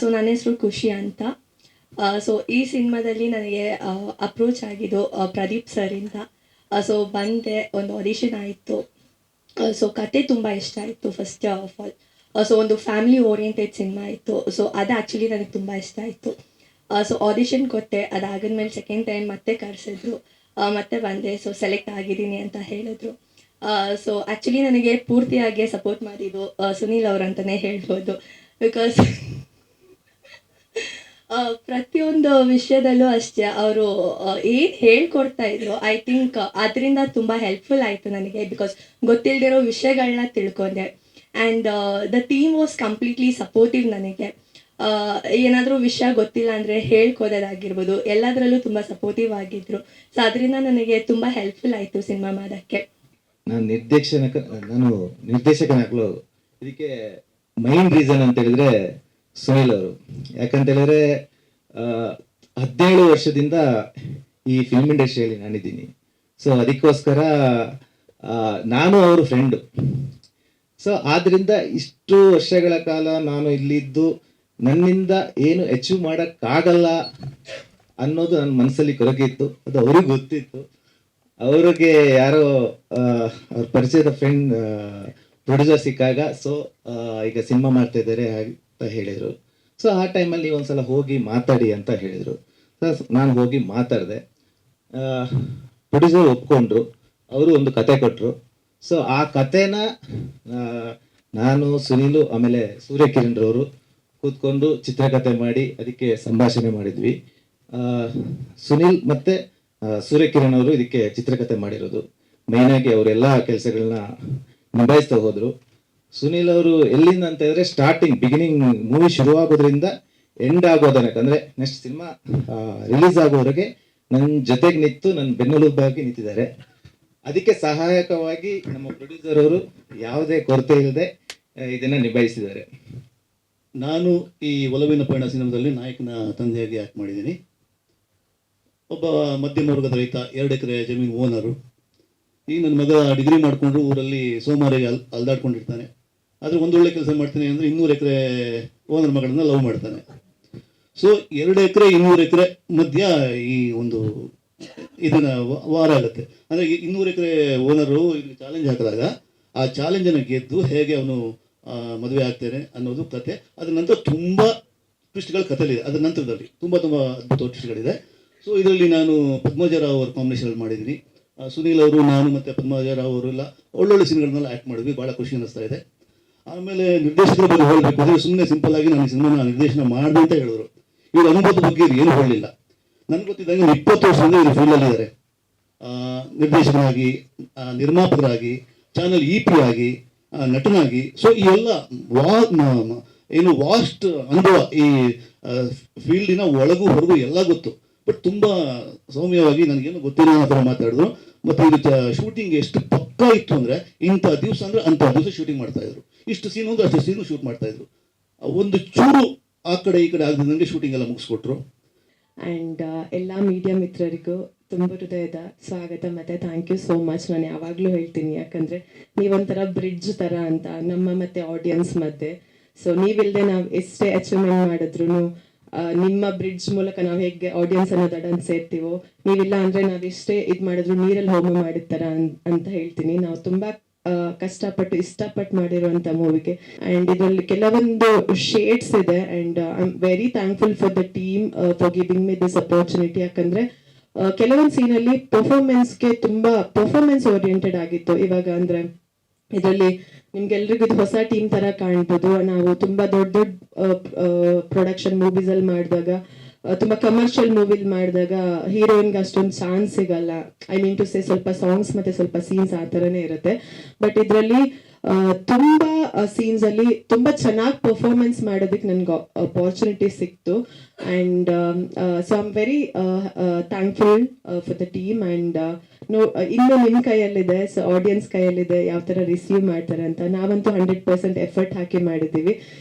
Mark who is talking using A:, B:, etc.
A: So ನನ್ನ ಹೆಸರು ಖುಷಿ ಅಂತ. ಸೊ ಈ ಸಿನಿಮಾದಲ್ಲಿ ನನಗೆ ಅಪ್ರೋಚ್ ಆಗಿದ್ದು ಪ್ರದೀಪ್ ಸರಿಂದ ಸೊ ಬಂದೆ, ಒಂದು ಆಡಿಷನ್ ಆಯಿತು. ಸೊ ಕತೆ ತುಂಬ ಇಷ್ಟ ಆಯಿತು ಫಸ್ಟ್ ಆಫ್ ಆಲ್ ಸೊ ಒಂದು ಫ್ಯಾಮಿಲಿ ಓರಿಯೆಂಟೆಡ್ ಸಿನಿಮಾ ಇತ್ತು. ಸೊ ಅದು ಆ್ಯಕ್ಚುಲಿ ನನಗೆ ತುಂಬ ಇಷ್ಟ ಆಯಿತು. ಸೊ ಆಡಿಷನ್ ಕೊಟ್ಟೆ. ಅದಾಗಿದ್ಮೇಲೆ ಸೆಕೆಂಡ್ ಟೈಮ್ ಮತ್ತೆ ಕರೆಸಿದ್ರು. ಮತ್ತೆ ಬಂದೆ. ಸೊ ಸೆಲೆಕ್ಟ್ ಆಗಿದ್ದೀನಿ ಅಂತ ಹೇಳಿದ್ರು. ಸೊ ಆ್ಯಕ್ಚುಲಿ ನನಗೆ ಪೂರ್ತಿಯಾಗಿ ಸಪೋರ್ಟ್ ಮಾಡಿದ್ದು ಸುನೀಲ್ ಅವ್ರು ಅಂತಲೇ ಹೇಳ್ಬೋದು. ಬಿಕಾಸ್ ಪ್ರತಿಯೊಂದು ವಿಷಯದಲ್ಲೂ ಅಷ್ಟೇ ಅವರು ಏನು ಹೇಳ್ಕೊಡ್ತಾ ಇದ್ರು. ಐ ಥಿಂಕ್ ಅದರಿಂದ ತುಂಬ ಹೆಲ್ಪ್ಫುಲ್ ಆಯಿತು ನನಗೆ ಬಿಕಾಸ್ ಗೊತ್ತಿಲ್ಲದಿರೋ ವಿಷಯಗಳನ್ನ ತಿಳ್ಕೊಂಡೆ. And the team was completely supportive ನನಗೆ. ಏನಾದರೂ ವಿಷಯ ಗೊತ್ತಿಲ್ಲ ಅಂದರೆ ಹೇಳ್ಕೋದಾಗಿರ್ಬೋದು ಎಲ್ಲದರಲ್ಲೂ ತುಂಬ ಸಪೋರ್ಟಿವ್ ಆಗಿದ್ರು. ಸೊ ಅದರಿಂದ ನನಗೆ ತುಂಬ ಹೆಲ್ಪ್ಫುಲ್ ಆಯಿತು ಸಿನಿಮಾ ಮಾಡೋಕ್ಕೆ.
B: ನಾನು ನಿರ್ದೇಶನಕ, ನಾನು ನಿರ್ದೇಶಕನಾಗಲು, ಇದಕ್ಕೆ ಮೈನ್ ರೀಸನ್ ಅಂತ ಹೇಳಿದ್ರೆ ಸುನಿಲ್ ಅವರು ಯಾಕಂತ ಹೇಳಿದ್ರೆ ಆ, ಹದಿನೇಳು ವರ್ಷದಿಂದ ಈ ಫಿಲ್ಮ್ ಇಂಡಸ್ಟ್ರಿಯಲ್ಲಿ ನಾನಿದ್ದೀನಿ. ಸೊ ಅದಕ್ಕೋಸ್ಕರ ನಾನು ಅವರು ಫ್ರೆಂಡು ಸೊ ಆದ್ದರಿಂದ ಇಷ್ಟು ವರ್ಷಗಳ ಕಾಲ ನಾನು ಇಲ್ಲಿದ್ದು ನನ್ನಿಂದ ಏನು ಅಚೀವ್ ಮಾಡೋಕ್ಕಾಗಲ್ಲ ಅನ್ನೋದು ನನ್ನ ಮನಸ್ಸಲ್ಲಿ ಕೊರಗಿತ್ತು. ಅದು ಅವ್ರಿಗೆ ಗೊತ್ತಿತ್ತು. ಅವ್ರಿಗೆ ಯಾರೋ ಅವ್ರ ಪರಿಚಯದ ಫ್ರೆಂಡ್ ಪ್ರೊಡ್ಯೂಸರ್ ಸಿಕ್ಕಾಗ. ಸೊ ಈಗ ಸಿನಿಮಾ ಮಾಡ್ತಾ ಇದ್ದಾರೆ. ಅಂತ ಹೇಳಿದರು. ಸೊ ಆ ಟೈಮಲ್ಲಿ ಒಂದ್ಸಲ ಹೋಗಿ ಮಾತಾಡಿ ಅಂತ ಹೇಳಿದರು. ನಾನು ಹೋಗಿ ಮಾತಾಡಿದೆ. ಪ್ರೊಡ್ಯೂಸರ್ ಒಪ್ಕೊಂಡ್ರು. ಅವರು ಒಂದು ಕತೆ ಕೊಟ್ಟರು ಸೊ ಆ ಕತೆನ ನಾನು, ಸುನೀಲು, ಆಮೇಲೆ ಸೂರ್ಯಕಿರಣ್ರವರು ಕೂತ್ಕೊಂಡು ಚಿತ್ರಕಥೆ ಮಾಡಿ ಅದಕ್ಕೆ ಸಂಭಾಷಣೆ ಮಾಡಿದ್ವಿ. ಸುನೀಲ್ ಮತ್ತೆ ಸೂರ್ಯಕಿರಣ್ ಅವರು ಇದಕ್ಕೆ ಚಿತ್ರಕಥೆ ಮಾಡಿರೋದು. ಮೇಯ್ನಾಗಿ ಅವರೆಲ್ಲ ಕೆಲಸಗಳನ್ನ ನಿಭಾಯಿಸ್ತಾ ಹೋದ್ರು. ಸುನಿಲ್ ಅವರು ಎಲ್ಲಿಂದ ಅಂತ ಹೇಳಿದ್ರೆ ಸ್ಟಾರ್ಟಿಂಗ್ ಬಿಗಿನಿಂಗ್ ಮೂವಿ ಶುರುವಾಗೋದ್ರಿಂದ ಎಂಡ್ ಆಗೋದನೆ ಅಂದ್ರೆ ನೆಕ್ಸ್ಟ್ ಸಿನಿಮಾ ರಿಲೀಸ್ ಆಗೋವರೆಗೆ ನನ್ನ ಜೊತೆಗೆ ನಿಂತು ನನ್ನ ಬೆನ್ನೆಲುಬಾಗಿ ನಿಂತಿದ್ದಾರೆ. ಅದಕ್ಕೆ ಸಹಾಯಕವಾಗಿ ನಮ್ಮ ಪ್ರೊಡ್ಯೂಸರ್ ಅವರು ಯಾವುದೇ ಕೊರತೆ ಇಲ್ಲದೆ ಇದನ್ನ ನಿಭಾಯಿಸಿದ್ದಾರೆ.
C: ನಾನು ಈ ಒಲವಿನ ಪಯಣ ಸಿನಿಮಾದಲ್ಲಿ ನಾಯಕನ ತಂದೆಯಾಗಿ ಆ್ಯಕ್ಟ್ ಮಾಡಿದ್ದೀನಿ. ಒಬ್ಬ ಮಧ್ಯಮ ವರ್ಗದ ರೈತ, ಎರಡು ಎಕರೆ ಜಮೀನು ಓನರು ಈಗ ನನ್ನ ಮಗ ಡಿಗ್ರಿ ಮಾಡಿಕೊಂಡು ಊರಲ್ಲಿ ಸೋಮವಾರಿಗೆ ಅಲ್, ಅಲ್ದಾಡ್ಕೊಂಡಿರ್ತಾನೆ. ಆದರೆ ಒಂದೊಳ್ಳೆ ಕೆಲಸ ಮಾಡ್ತಾನೆ ಅಂದರೆ ಇನ್ನೂರು ಎಕರೆ ಓನರ್ ಮಗಳನ್ನ ಲವ್ ಮಾಡ್ತಾನೆ. ಸೊ ಎರಡು ಎಕರೆ, ಇನ್ನೂರು ಎಕರೆ ಮಧ್ಯ ಈ ಒಂದು ಇದನ್ನ ವಾರ ಆಗುತ್ತೆ. ಅಂದರೆ ಇನ್ನೂರು ಎಕರೆ ಓನರು ಚಾಲೆಂಜ್ ಹಾಕಿದಾಗ ಆ ಚಾಲೆಂಜನ್ನು ಗೆದ್ದು ಹೇಗೆ ಅವನು ಮದುವೆ ಆಗ್ತಾನೆ ಅನ್ನೋದು ಕತೆ. ಅದ್ರ ನಂತರ ತುಂಬ ಟ್ವಿಸ್ಟ್ಗಳ ಕಥೆಲಿದೆ. ಅದರ ನಂತರದಲ್ಲಿ ತುಂಬ ತುಂಬ ಅದ್ಭುತ ಟ್ವಿಸ್ಟ್ಗಳಿದೆ ಸೊ ಇದರಲ್ಲಿ ನಾನು ಪದ್ಮಜರಾವ್ ಅವ್ರ ಕಾಂಬಿನೇಷನ್ ಮಾಡಿದ್ದೀನಿ. ಸುನೀಲ್ ಅವರು, ನಾನು ಮತ್ತು ಪದ್ಮಜರಾವ್ ಎಲ್ಲ ಒಳ್ಳೊಳ್ಳೆ ಸೀನ್ಗಳನ್ನೆಲ್ಲ ಆ್ಯಕ್ಟ್ ಮಾಡಿದ್ವಿ. ಭಾಳ ಖುಷಿ ಅನ್ನಿಸ್ತಾ ಇದೆ. ಆಮೇಲೆ ನಿರ್ದೇಶಕರ ಬಗ್ಗೆ ಹೇಳಬೇಕು ಅಂದರೆ ಸುಮ್ಮನೆ ಸಿಂಪಲ್ ಆಗಿ ನಾನು ಸಿನಿಮಾನ ನಿರ್ದೇಶನ ಮಾಡಿದೆ ಅಂತ ಹೇಳಿದ್ರು. ಇವ್ರ ಅನುಭವದ ಬಗ್ಗೆ ಏನು ಹೇಳಲಿಲ್ಲ. ನನ್ಗೆ ಗೊತ್ತಿದ್ದಂಗೆ ಇಪ್ಪತ್ತು ವರ್ಷದಿಂದ ಇವರು ಫೀಲ್ಡಲ್ಲಿದ್ದಾರೆ ನಿರ್ದೇಶಕನಾಗಿ ಆ, ನಿರ್ಮಾಪಕರಾಗಿ ಚಾನಲ್ ಇ ಪಿ ಆಗಿ ನಟನಾಗಿ. ಸೊ ಈ ಎಲ್ಲ ವಾ ಏನು ವಾಸ್ಟ್ ಅನುಭವ ಈ ಫೀಲ್ಡಿನ ಒಳಗು ಹೊರಗು ಎಲ್ಲ ಗೊತ್ತು. ಬಟ್ ತುಂಬ ಸೌಮ್ಯವಾಗಿ ನನಗೇನು ಗೊತ್ತಿಲ್ಲ ಅನ್ನೋ ಥರ ಮಾತಾಡಿದ್ರು. ಮತ್ತು ಇದು ಶೂಟಿಂಗ್ ಎಷ್ಟು ಪಕ್ಕ ಇತ್ತು ಅಂದರೆ ಇಂಥ ದಿವಸ ಅಂದರೆ ಅಂಥ ದಿವಸ ಶೂಟಿಂಗ್ ಮಾಡ್ತಾ ಇದ್ರು. ಇಷ್ಟು ಸೀನ್ ಒಂದು ಅಷ್ಟು ಸೀನು ಶೂಟ್ ಮಾಡ್ತಾ ಇದ್ರು. ಒಂದು ಚೂರು ಆ ಕಡೆ ಈ ಕಡೆ ಆಗದಂಗೆ ಶೂಟಿಂಗ್ ಎಲ್ಲ ಮುಗಿಸ್ಕೊಟ್ರು.
D: ಅಂಡ್ ಎಲ್ಲ ಮೀಡಿಯಾ ಮಿತ್ರರಿಗೂ ತುಂಬ ಹೃದಯದ ಸ್ವಾಗತ ಮತ್ತೆ ಥ್ಯಾಂಕ್ ಯು ಸೋ ಮಚ್ ನಾನು ಯಾವಾಗಲೂ ಹೇಳ್ತೀನಿ, ಯಾಕಂದರೆ ನೀವೊಂಥರ ಬ್ರಿಡ್ಜ್ ತರ ಅಂತ ನಮ್ಮ ಮತ್ತೆ ಆಡಿಯನ್ಸ್ ಮಧ್ಯೆ. ಸೊ ನೀವಿಲ್ಲದೆ ನಾವು ಎಷ್ಟೇ ಅಚೀವ್ಮೆಂಟ್ ಮಾಡಿದ್ರು ನಿಮ್ಮ ಬ್ರಿಡ್ಜ್ ಮೂಲಕ ನಾವು ಹೇಗೆ ಆಡಿಯನ್ಸ್ ಅನ್ನೋ ದಡನ್ ಸೇರ್ತೀವೋ, ನೀವಿಲ್ಲ ಅಂದ್ರೆ ನಾವು ಎಷ್ಟೇ ಇದು ಮಾಡಿದ್ರು ನೀರಲ್ಲಿ ಹೋಮ ಮಾಡಿದ ಥರ ಅಂತ ಹೇಳ್ತೀನಿ. ನಾವು ತುಂಬ ಕಷ್ಟಪಟ್ಟು ಇಷ್ಟಪಟ್ಟು ಮಾಡಿರುವಂತ ಮೂವಿಗೆ ಅಂಡ್ ಇದರಲ್ಲಿ ಕೆಲವೊಂದು ಶೇಡ್ಸ್ ಇದೆ. And I am very thankful for the team for giving me this opportunity ಯಾಕಂದ್ರೆ ಕೆಲವೊಂದು ಸೀನಲ್ಲಿ ಪರ್ಫಾರ್ಮೆನ್ಸ್ಗೆ ತುಂಬಾ ಪರ್ಫಾರ್ಮೆನ್ಸ್ ಓರಿಯೆಂಟೆಡ್ ಆಗಿತ್ತು. ಇವಾಗ ಅಂದ್ರೆ, ಇದರಲ್ಲಿ ನಿಮ್ಗೆಲ್ರಿಗೂ ಇದು ಹೊಸ ಟೀಮ್ ತರ ಕಾಣ್ಬೋದು. ನಾವು ತುಂಬಾ ದೊಡ್ಡ ದೊಡ್ಡ ಪ್ರೊಡಕ್ಷನ್ ಮೂವೀಸ್ ಅಲ್ಲಿ ಮಾಡಿದಾಗ ತುಂಬಾ ಕಮರ್ಷಿಯಲ್ ಮೂವಿಲ್ ಮಾಡಿದಾಗ ಹೀರೋಯಿನ್ಗೆ ಅಷ್ಟೊಂದು ಚಾನ್ಸ್ ಸಿಗಲ್ಲ. ಐ ಮೀನ್ ಟು ಸೇ ಸ್ವಲ್ಪ ಸಾಂಗ್ಸ್ ಮತ್ತೆ ಸ್ವಲ್ಪ ಸೀನ್ಸ್ ಆ ಥರನೇ ಇರುತ್ತೆ. ಬಟ್ ಇದರಲ್ಲಿ ತುಂಬಾ ಸೀನ್ಸ್ ಅಲ್ಲಿ ತುಂಬಾ ಚೆನ್ನಾಗಿ ಪರ್ಫಾರ್ಮೆನ್ಸ್ ಮಾಡೋದಕ್ಕೆ ನನ್ಗೆ ಅಪಾರ್ಚುನಿಟಿ ಸಿಕ್ತು. And so am very thankful for the team and no ಇನ್ನು ನಿಮ್ಮ ಕೈಯಲ್ಲಿದೆ ಸೊ ಆಡಿಯನ್ಸ್ ಕೈಯಲ್ಲಿದೆ, ಯಾವ ಥರ ರಿಸೀವ್ ಮಾಡ್ತಾರೆ ಅಂತ. ನಾವಂತೂ ಹಂಡ್ರೆಡ್ ಪರ್ಸೆಂಟ್ ಎಫರ್ಟ್ ಹಾಕಿ ಮಾಡಿದ್ದೀವಿ.